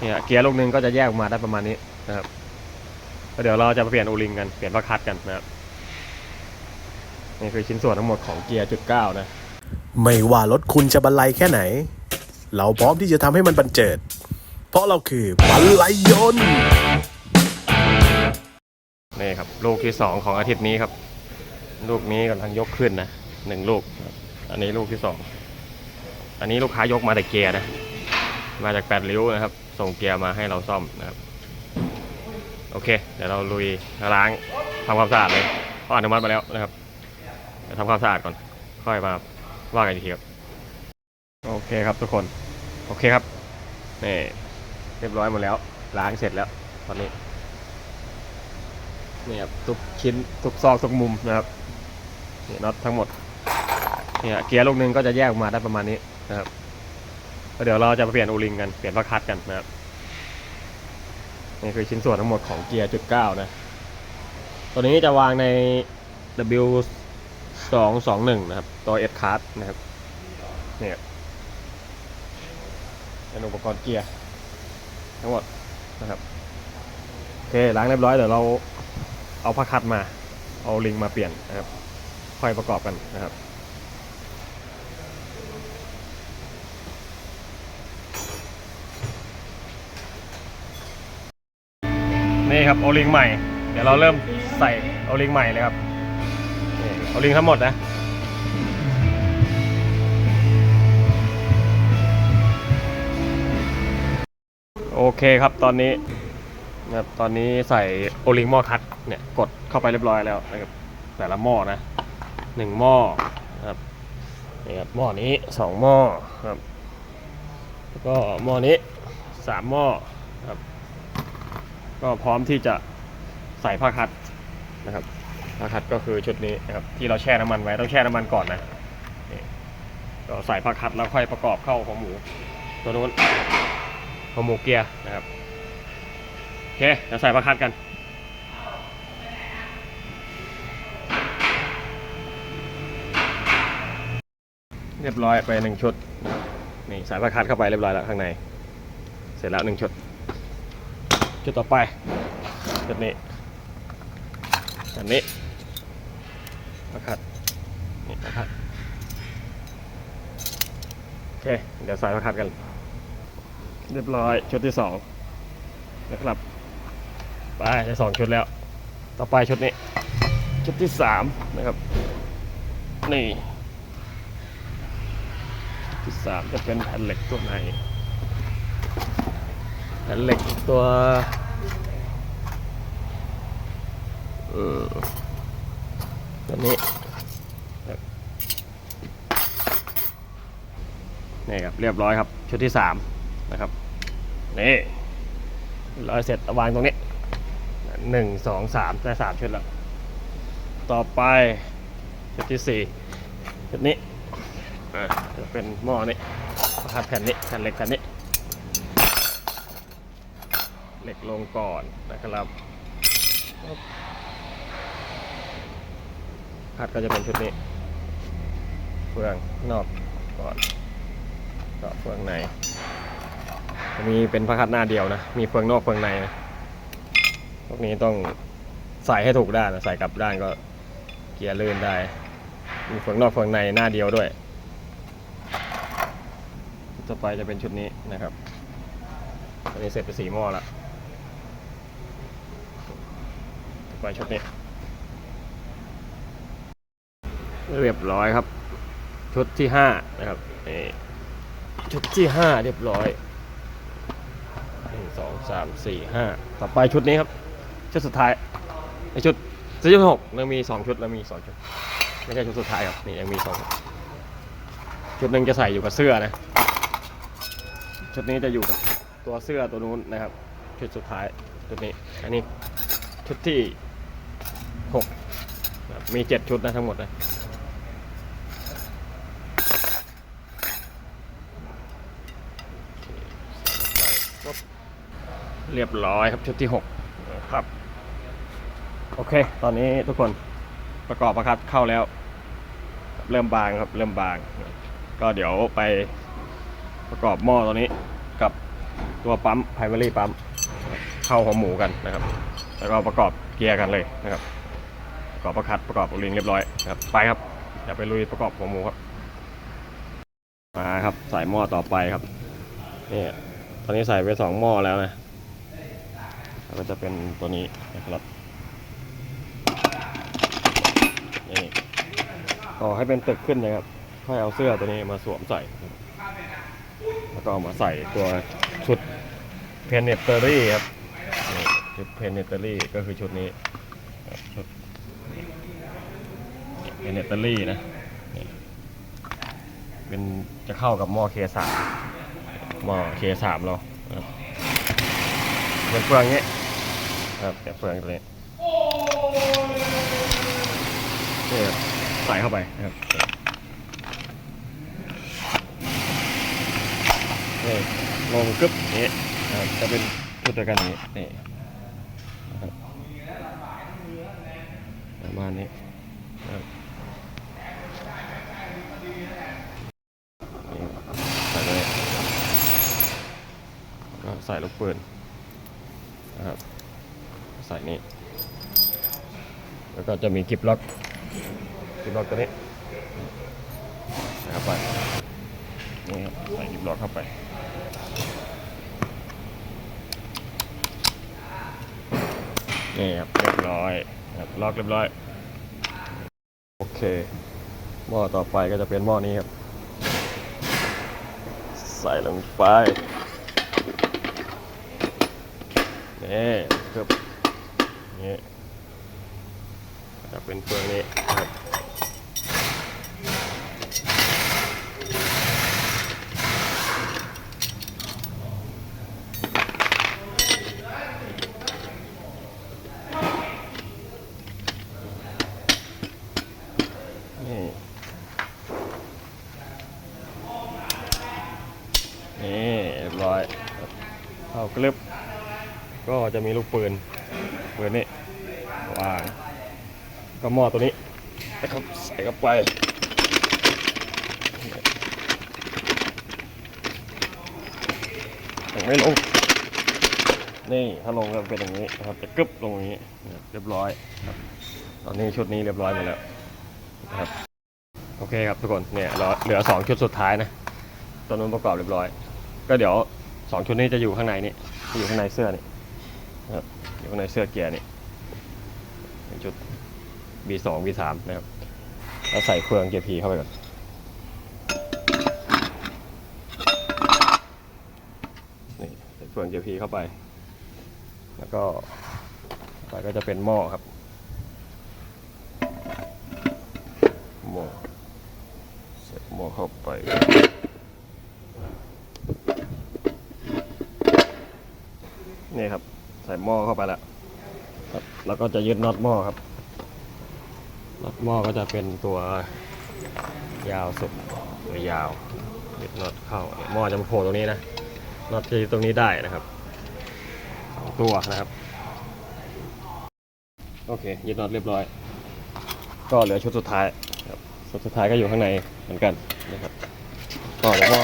เนี่ยเกียร์ลูกหนึงก็จะแยกออกมาได้ประมาณนี้นะครับแล้วเดี๋ยวเราจะไปเปลี่ยนโอลิงกันเปลี่ยนพักคัดกันนะครับนี่คือชิ้นส่วนทั้งหมดของเกียร์จุดเก้านะ ไม่ว่ารถคุณจะบรรลัยแค่ไหน เราพร้อมที่จะทำให้มันบันเจิด เพราะเราคือบรรลัยยนต์นี่ครับลูกที่สองของอาทิตย์นี้ครับ ลูกนี้กำลังยกขึ้นนะหนึ่งลูกครับอันนี้ลูกที่สองอันนี้ลูกค้ายกมาแต่เกียร์นะ มาจากแปดริ้วนะครับ ส่งเกียร์มาให้เราซ่อมนะครับโอเค เดี๋ยวเราลุยล้างทำความสะอาดเลยเพราอนุมัติมาแล้วนะครับเดี๋ยวทำความสะอาดก่อน ค่อยมาว่ากันอีกทีครับโอเคครับทุกคนโอเคครับนี่เรียบร้อยหมดแล้วล้างเสร็จแล้วตอนนี้นี่ครับทุกชิ้นทุกซอกทุกมุมนะครับนี่น็อตทั้งหมดเนี่ยเกียร์ลูกนึงก็จะแยกออกมาได้ประมาณนี้นะครับ เดี๋ยวเราจะไปเปลี่ยนโอลิงกันเปลี่ยนพักคัดกันนะครับนี่คือชิ้นส่วนทั้งหมดของเกียร์จุดเก้านะ ตัวนี้จะวางใน W สองสองหนึ่งนะครับ ตัว S card นะครับเนี่ยเป็นอุปกรณ์เกียร์ทั้งหมดนะครับโอเคล้างเรียบร้อยเดี๋ยวเราเอาผ้าคัดมา เอาลิงมาเปลี่ยนนะครับค่อยประกอบกันนะครับ นี่ครับโอลิงใหม่ เดี๋ยวเราเริ่มใส่โอลิงใหม่เลยครับโอลิงทั้งหมดนะโอเคครับตอนนี้นะครับตอนนี้ใส่โอลิงหม้อคัดเนี่ยกดเข้าไปเรียบร้อยแล้วนะครับแต่ละหม้อนะหนึ่งหม้อนะครับนี่ครับหม้อนี้สองหม้อครับแล้วก็หม้อนี้สามหม้อครับ ก็พร้อมที่จะใส่ผ้าคัดนะครับผ้าคัดก็คือชุดนี้นะครับที่เราแช่น้ำมันไว้ต้องแช่น้ำมันก่อนนะก็ใส่ผ้าคัดแล้วค่อยประกอบเข้าของหมู ตัวนู้นของหมูเกียร์นะครับโอเคเดี๋ยวใส่ประคัดกันเรียบร้อยไปหนึ่งชุด นี่ใส่ประคัดเข้าไปเรียบร้อยแล้วข้างใน เสร็จแล้วหนึ่งชุด ชุดต่อไปชุดนี้อันนี้ประคัดนี่ประคัดโอเคเดี๋ยวใส่ประคัดกัน เรียบร้อยชุดที่สองนะครับไปได้สองชุดแล้ว ต่อไปชุดนี้ ชุดที่สามนะครับ นี่ที่สามจะเป็นแผ่นเหล็กตัวไหน แผ่นเหล็กตัวเออตัวนี้นี่ครับเรียบร้อยครับชุดที่สามนะครับนี่ร้อยเสร็จวางตรงนี้หนึ่งสองสามได้สามชุดแล้ว ต่อไปชุดที่สี่ชุดนี้จะเป็นหม้อนี้ประคัดแผ่นนี้แผ่นเหล็กแผ่นนี้ เหล็กลงก่อนนะครับคัดก็จะเป็นชุดนี้ เฟืองนอกก่อนต่อเฟืองในมีเป็นพระคัดหน้าเดียวนะ มีเฟืองนอกเฟืองในนะพวกนี้ต้องใส่ให้ถูกด้านนะใส่กลับด้านก็เกียร์ลื่นได้ มีเฟืองนอกเฟืองในหน้าเดียวด้วย ต่อไปจะเป็นชุดนี้นะครับอันนี้เสร็จไปสีหม้อแล้วต่อ ไปชุดนี้ เรียบร้อยครับ ชุดที่ห้านะครับนี่ชุดที่ห้าเรียบร้อยหนึ่งสองสามสี่ห้าต่อไปชุดนี้ครับ ชุดสุดท้ายในชุดชุดที่หกเรามีสองชุดเรามีสองชุดไม่ใช่ชุดสุดท้ายครับนี่ยังมีสองชุดหนึ่งจะใส่อยู่กับเสื้อนะชุดนี้จะอยู่กับตัวเสื้อตัวนู้นนะครับ ชุดสุดท้ายชุดนี้อันนี้ชุดที่ หกมีเจ็ดชุดนะทั้งหมดนะเรียบร้อยครับชุดที่6ครับ โอเค ตอนนี้ทุกคนประกอบประคัดเข้าแล้ว เริ่มบางครับเริ่มบาง ก็เดี๋ยวไปประกอบหม้อตัวนี้กับตัวปั๊ม primary ปั๊มเข้าหัวหมูกันนะครับ แล้วก็ประกอบเกียร์กันเลยนะครับ ประกอบประคัดประกอบลิงเรียบร้อยครับไปครับเดี๋ยวไปลุยประกอบหัวหมูครับมาครับใส่หม้อต่อไปครับนี่ตอนนี้ใส่ไปสองหม้อแล้วนะแล้วก็จะเป็นตัวนี้นะครับนี่ต่อให้เป็นตึกขึ้นนะครับค่อยเอาเสื้อตัวนี้มาสวมใส่ แล้วก็เอามาใส่ตัวชุดเพนเนตเตอรี่ครับนี่ชุดเพนเนตเตอรี่ก็คือชุดนี้ชุด เป็นเนตเตอรี่นะนี่เป็นจะเข้ากับหม้อ K3 หม้อ K3 เรานะครับเป็นเฟืองนี้ครับเป็นเฟืองตัวนี้นี่ครับใส่เข้าไปนะครับนี่ลงกึ๊บนี้จะเป็นชุดเดียวกันนี้นี่ประมาณนี้นะครับ ใส่เลยก็ ใส่ลูกปืนนะครับใส่นี่แล้วก็จะมีกิบล็อกกิบล็อกตัวนี้ใส่เข้าไปนี่ครับใส่กิบล็อกเข้าไปนี่ครับเรียบร้อยครับล็อกเรียบร้อยโอเคหม้อต่อไปก็จะเป็นหม้อนี้ครับ ใส่ลงไป นี่ครับนี่จะเป็นเฟืองนี้ครับนี่นี่เรียบร้อยเข้ากลึบ ก็จะมีลูกปืนปืนนี่วางก็หม้อตัวนี้นะครับใส่เข้าไปยังไม่ลงนี่ถ้าลงก็เป็นอย่างนี้นะครับจะกึบลงอย่างนี้เรียบร้อยครับตอนนี้ชุดนี้เรียบร้อยหมดแล้วครับโอเคครับทุกคนเนี่ยเราเหลือสองชุดสุดท้ายนะตัวนู้นประกอบเรียบร้อย ก็เดี๋ยวสองชุดนี้จะอยู่ข้างในนี่อยู่ข้างในเสื้อนี่ นะครับอยู่ข้างในเสื้อเกียร์นี่เป็นชุด B2 B3 นะครับแล้วใส่เครื่องเกียร์ P เข้าไปก่อนนี่ใส่เครื่องเกียร์ P เข้าไป แล้วก็ไปก็จะเป็นหม้อครับหม้อใส่หม้อเข้าไป ไปแล้วครับแล้วก็จะยึดน็อตหม้อครับน็อตหม้อก็จะเป็นตัวยาวสุดตัวยาวยึดน็อตเข้าหม้อจะมาโผล่ตรงนี้นะน็อตจะยึดตรงนี้ได้นะครับสองตัวนะครับโอเคยึดน็อตเรียบร้อย ก็เหลือชุดสุดท้ายครับชุดสุดท้ายก็อยู่ข้างในเหมือนกันนะครับต่อจากหม้อ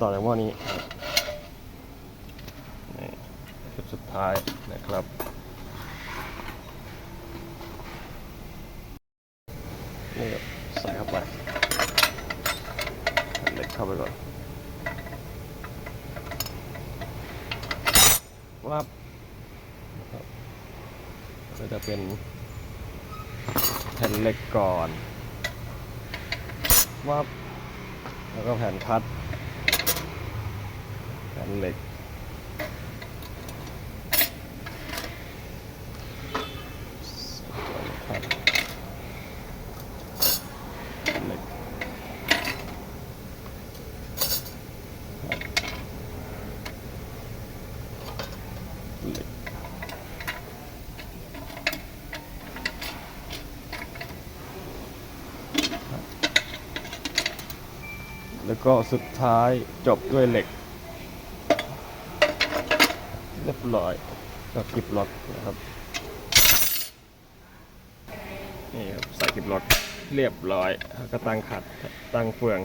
ต่อจากหม้อนี้ครับนี่ ชุดสุด ท้ายนะครับ นี่ใส่เข้าไปเล็กเข้าไปก่อนวับก็จะเป็นแผ่นเหล็กก่อนวับแล้วก็แผ่นคัดแผ่นเหล็ก ครับเหล็กเหล็กครับ แล้วก็สุดท้ายจบด้วยเหล็ก เรียบร้อยก็กิบล็อกนะครับนี่ครับใส่กิบล็อกเรียบร้อยแล้วก็ตั้งขัดตั้งเฟือง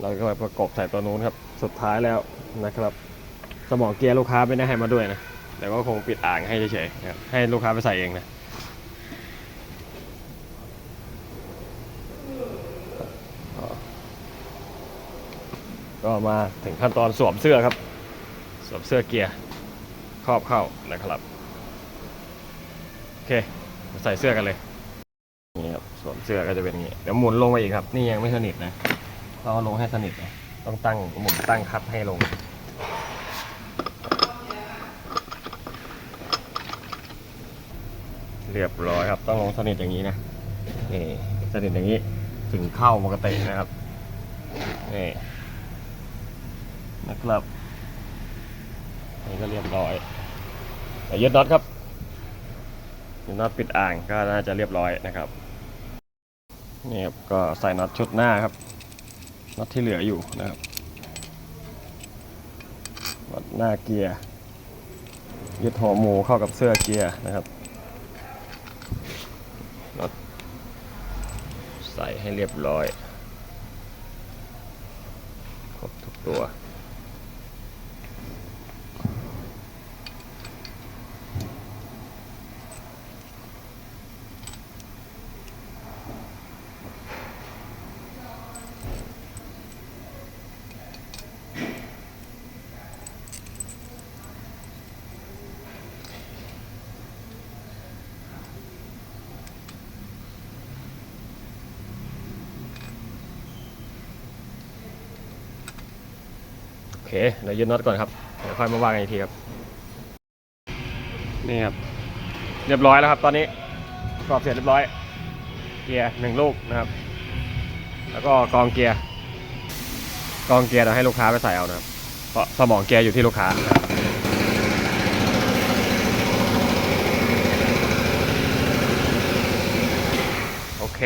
เราก็มาประกบใส่ตัวนู้นครับ สุดท้ายแล้วนะครับ สมองเกียร์ลูกค้าไม่ได้ให้มาด้วยนะแต่ก็คงปิดอ่างให้เฉยๆนะครับให้ลูกค้าไปใส่เองนะ ก็มาถึงขั้นตอนสวมเสื้อครับ สวมเสื้อเกียร์ครอบเข้านะครับ โอเคมาใส่เสื้อกันเลยนี่ครับสวมเสื้อก็จะเป็นอย่างนี้เดี๋ยวหมุนลงไปอีกครับ นี่ยังไม่สนิทนะต้องลงให้สนิทนะต้องตั้งหมุนตั้งคัดให้ลงเรียบร้อยครับ ต้องลงสนิทอย่างนี้นะนี่สนิทอย่างนี้ถึงเข้าปกตินะครับนี่ นะครับนี่ก็เรียบร้อยยึดน็อตครับยึดน็อตปิดอ่างก็น่าจะเรียบร้อยนะครับนี่ครับก็ใส่น็อตชุดหน้าครับน็อตที่เหลืออยู่นะครับน็อตหน้าเกียร์ยึดหัวหมูเข้ากับเสื้อเกียร์นะครับน็อตใส่ให้เรียบร้อยครบทุกตัว เคเดี๋ยวยึดน็อตก่อนครับเดี๋ยวค่อยมาว่ากันอีกทีครับนี่ครับเรียบร้อยแล้วครับ ตอนนี้ปรอบเสร็จเรียบร้อย เกียร์หนึ่งลูกนะครับ แล้วก็กองเกียร์กองเกียร์เราให้ลูกค้าไปใส่เอานะครับเพราะสมองเกียร์อยู่ที่ลูกค้านะคโอเค